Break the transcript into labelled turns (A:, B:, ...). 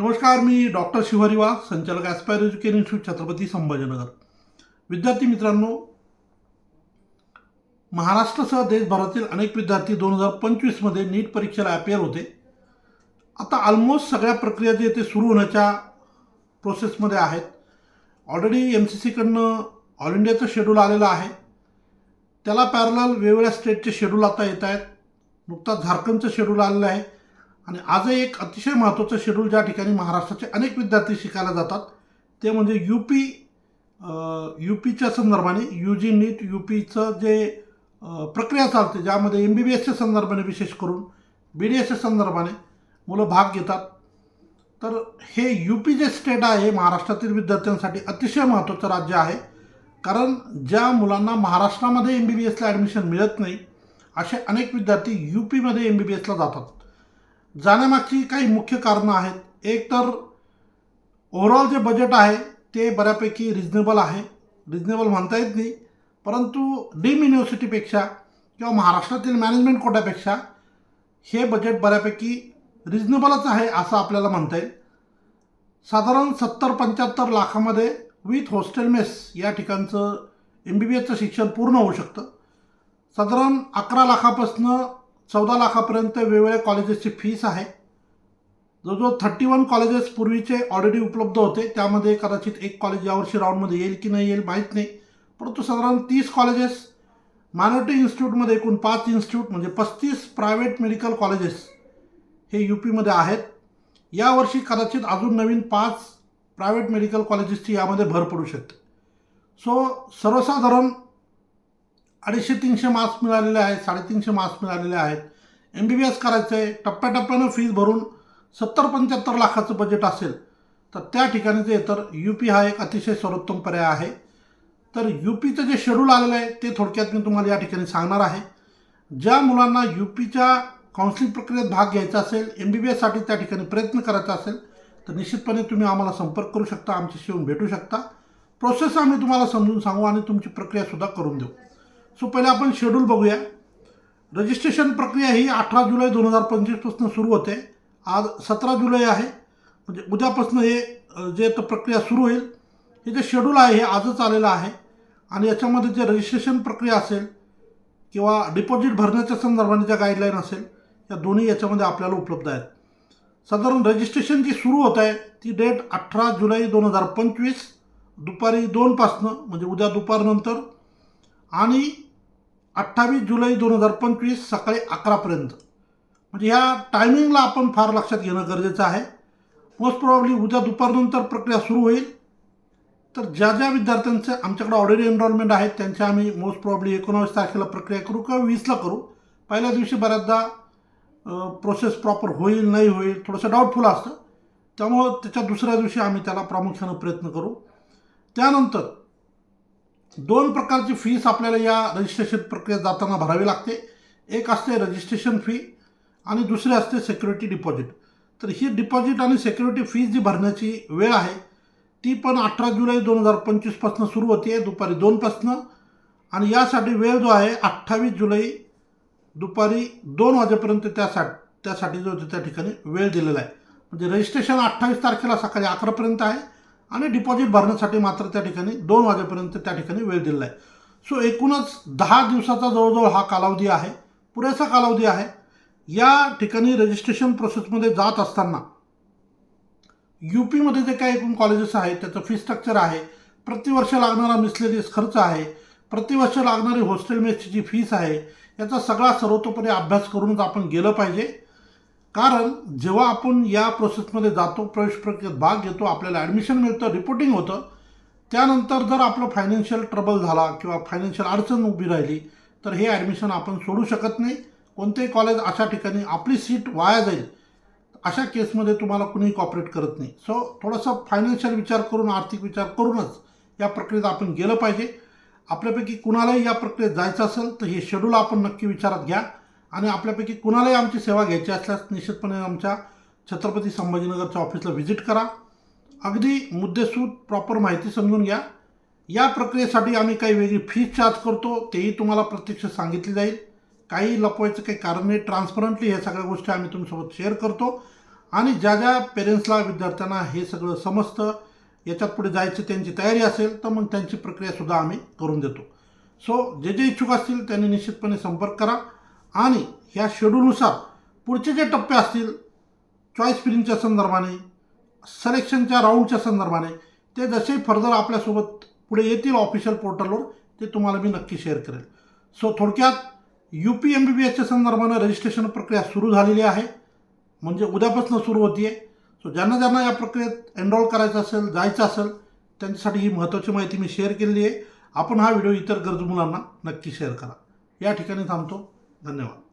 A: नमस्कार मी डॉक्टर शिवहरिवा संचालक aspire education institute Chhatrapati Sambhajinagar. विद्यार्थी मित्रांनो महाराष्ट्रासह देशभरातील अनेक विद्यार्थी दोन हजार पंचवीसमध्ये नीट परीक्षेला अपेअर होते. आता ऑलमोस्ट सगळ्या प्रक्रिया जे ते सुरू होण्याच्या प्रोसेसमध्ये आहेत. ऑलरेडी एम सी सीकडनं ऑल इंडियाचं शेड्यूल आलेलं आहे. त्याला पॅरल वेगवेगळ्या स्टेटचे शेड्यूल आता येत आहेत. नुकताच झारखंडचं शेड्यूल आलेलं आहे. आणि आजही एक अतिशय महत्त्वाचं शेड्यूल ज्या ठिकाणी महाराष्ट्राचे अनेक विद्यार्थी शिकायला जातात ते म्हणजे यू पी यू पीच्या संदर्भाने यू जी नीट यू पीचं जे प्रक्रिया चालते ज्यामध्ये एम बी बी एसच्या संदर्भाने विशेष करून बी डी एसच्या संदर्भाने मुलं भाग घेतात. तर हे यू पी जे स्टेट आहे महाराष्ट्रातील विद्यार्थ्यांसाठी अतिशय महत्त्वाचं राज्य आहे. कारण ज्या मुलांना महाराष्ट्रामध्ये एम बी बी एसला ॲडमिशन मिळत नाही असे अनेक विद्यार्थी यू पीमध्ये एम बी बी एसला जातात. जाण्यामागची काही मुख्य कारणं आहेत. एक तर ओव्हरऑल जे बजेट आहे ते बऱ्यापैकी रिजनेबल आहे. रिजनेबल म्हणता येत नाही. परंतु डीम युनिव्हर्सिटीपेक्षा किंवा महाराष्ट्रातील मॅनेजमेंट कोट्यापेक्षा हे बजेट बऱ्यापैकी रिजनेबलच आहे असं आपल्याला म्हणता येईल. साधारण सत्तर पंच्याहत्तर लाखामध्ये विथ हॉस्टेल मेस या ठिकाणचं एम बी बी एसचं शिक्षण पूर्ण होऊ शकतं. साधारण अकरा लाखापासनं चौदा लाखापर्यंत वेगवेगळ्या कॉलेजेसची फीस आहे. जवळजवळ थर्टी वन कॉलेजेस पूर्वीचे ऑलरेडी उपलब्ध होते. त्यामध्ये कदाचित एक कॉलेज यावर्षी राऊंडमध्ये येईल की नाही येईल माहीत नाही. परंतु साधारण तीस कॉलेजेस मायनॉरिटी इन्स्टिट्यूटमध्ये एकूण पाच इन्स्टिट्यूट म्हणजे पस्तीस प्रायव्हेट मेडिकल कॉलेजेस हे यू पीमध्ये आहेत. यावर्षी कदाचित अजून नवीन पाच प्रायव्हेट मेडिकल कॉलेजेसची यामध्ये भर पडू शकते. सो सर्वसाधारण अडीचशे तीनशे मार्क्स मिळालेले आहेत साडेतीनशे मार्क्स मिळालेले आहेत. एम बी बी एस करायचं आहे टप्प्याटप्प्यानं फीज भरून सत्तर पंच्याहत्तर लाखाचं बजेट असेल तर त्या ठिकाणी ते तर यू पी हा एक अतिशय सर्वोत्तम पर्याय आहे. तर यू पीचं जे शेड्यूल आलेलं आहे ते थोडक्यात मी तुम्हाला या ठिकाणी सांगणार आहे. ज्या मुलांना यू पीच्या काउन्सिलिंग प्रक्रियेत भाग घ्यायचा असेल एम बी बी एससाठी त्या ठिकाणी प्रयत्न करायचा असेल तर निश्चितपणे तुम्ही आम्हाला संपर्क करू शकता आमच्याशी येऊन भेटू शकता. प्रोसेस आम्ही तुम्हाला समजून सांगू आणि तुमची प्रक्रियासुद्धा करून देऊ. सो पहिले आपण शेड्यूल बघूया. रजिस्ट्रेशन प्रक्रिया ही अठरा जुलै दोन हजार पंचवीसपासून सुरू होते. आज सतरा जुलै आहे. म्हणजे उद्यापासून हे जे तर प्रक्रिया सुरू होईल हे जे शेड्यूल आहे हे आजच आलेलं आहे. आणि याच्यामध्ये जे रजिस्ट्रेशन प्रक्रिया असेल किंवा डिपॉझिट भरण्याच्या संदर्भाने ज्या गाईडलाईन असेल या दोन्ही याच्यामध्ये आपल्याला उपलब्ध आहेत. साधारण रजिस्ट्रेशन जी सुरू होत आहे ती डेट अठरा जुलै दोन हजार पंचवीस दुपारी दोनपासनं म्हणजे उद्या दुपारनंतर आणि अठ्ठावीस जुलै दोन हजार पंचवीस सकाळी अकरापर्यंत. म्हणजे ह्या टायमिंगला आपण फार लक्षात घेणं गरजेचं आहे. मोस्ट प्रॉब्ली उद्या दुपारनंतर प्रक्रिया सुरू होईल. तर ज्या ज्या विद्यार्थ्यांचं आमच्याकडे ऑलरेडी एनरोलमेंट आहेत त्यांच्या आम्ही मोस्ट प्रॉब्ली एकोणावीस तारखेला प्रक्रिया करू किंवा वीसला करू. पहिल्या दिवशी बऱ्याचदा प्रोसेस प्रॉपर होईल नाही होईल थोडंसं डाऊटफुल असतं. त्यामुळं त्याच्या दुसऱ्या दिवशी आम्ही त्याला प्रामुख्यानं प्रयत्न करू. त्यानंतर दोन प्रकारची फीस आपल्याला या रजिस्ट्रेशन प्रक्रियेत जाताना भरावी लागते. एक असते रजिस्ट्रेशन फी आणि दुसरी असते सिक्युरिटी डिपॉझिट तर ही डिपॉझिट आणि सिक्युरिटी फीस जी भरण्याची वेळ आहे ती पण अठरा जुलै दोन हजार पंचवीसपासून सुरू होते दुपारी दोनपासनं आणि यासाठी वेळ जो आहे अठ्ठावीस जुलै दुपारी दोन वाजेपर्यंत त्यासाठी त्यासाठी जो त्या ठिकाणी वेळ दिलेला आहे. म्हणजे रजिस्ट्रेशन अठ्ठावीस तारखेला सकाळी अकरापर्यंत आहे. आणि डिपॉझिट भरण्यासाठी मात्र त्या ठिकाणी दोन वाजेपर्यंत त्या ठिकाणी वेळ दिलेला आहे. सो एकूणच दहा दिवसाचा जवळजवळ हा कालावधी आहे. पुरेसा कालावधी आहे. या ठिकाणी रजिस्ट्रेशन प्रोसेसमध्ये जात असताना यू पीमध्ये जे काही एकूण कॉलेजेस आहेत त्याचं फी स्ट्रक्चर आहे. प्रतिवर्ष लागणारा मिसलेनियस खर्च आहे. प्रतिवर्ष लागणारी हॉस्टेल मेसची जी फीस आहे. याचा सगळा सर्वतोपरी अभ्यास करूनच आपण गेलं पाहिजे. कारण जेव्हा आपण या प्रोसेसमध्ये जातो प्रवेश प्रक्रियेत भाग घेतो आपल्याला ॲडमिशन मिळतं रिपोर्टिंग होतं त्यानंतर जर आपलं फायनान्शियल ट्रबल झाला किंवा फायनान्शियल अडचण उभी राहिली तर हे ॲडमिशन आपण सोडू शकत नाही. कोणतेही कॉलेज अशा ठिकाणी आपली सीट वाया जाईल. अशा केसमध्ये तुम्हाला कुणीही कॉपरेट करत नाही. सो थोडंसं फायनान्शियल विचार करून आर्थिक विचार करूनच या प्रक्रियेत आपण गेलं पाहिजे. आपल्यापैकी कुणालाही या प्रक्रियेत जायचं असेल तर हे शेड्यूल आपण नक्की विचारात घ्या. आणि आपल्यापैकी कुणालाही आमची सेवा घ्यायची असल्यास निश्चितपणे आमच्या छत्रपती संभाजीनगरच्या ऑफिसला व्हिजिट करा. अगदी मुद्देसूद प्रॉपर माहिती समजून घ्या. या प्रक्रियेसाठी आम्ही काही वेगळी फीस चार्ज करतो तेही तुम्हाला प्रत्यक्ष सांगितली जाईल. काही लपवायचं काही कारण नाही. ट्रान्सपरंटली ह्या सगळ्या गोष्टी आम्ही तुमच्यासोबत शेअर करतो. आणि ज्या ज्या पेरेंट्सला विद्यार्थ्यांना हे सगळं समजतं याच्यात पुढे जायची त्यांची तयारी असेल तर मग त्यांची प्रक्रियासुद्धा आम्ही करून देतो. सो जे जे इच्छुक असतील त्यांनी निश्चितपणे संपर्क करा. आणि ह्या शेड्यूलनुसार पुढचे जे टप्पे असतील चॉईस फिलिंगच्या संदर्भाने सलेक्शनच्या राऊंडच्या संदर्भाने ते जसे फर्दर आपल्यासोबत पुढे येतील ऑफिशियल पोर्टलवर ते तुम्हाला मी नक्की शेअर करेल. सो थोडक्यात U P M B B एसच्या संदर्भानं रजिस्ट्रेशन प्रक्रिया सुरू झालेली आहे. म्हणजे उद्यापासून सुरू होती आहे सो ज्यांना ज्यांना या प्रक्रियेत एनरोल करायचं असेल जायचं असेल त्यांच्यासाठी ही महत्त्वाची माहिती मी शेअर केलेली आहे. आपण हा व्हिडिओ इतर गरजू मुलांना नक्की शेअर करा. या ठिकाणी थांबतो. धन्यवाद.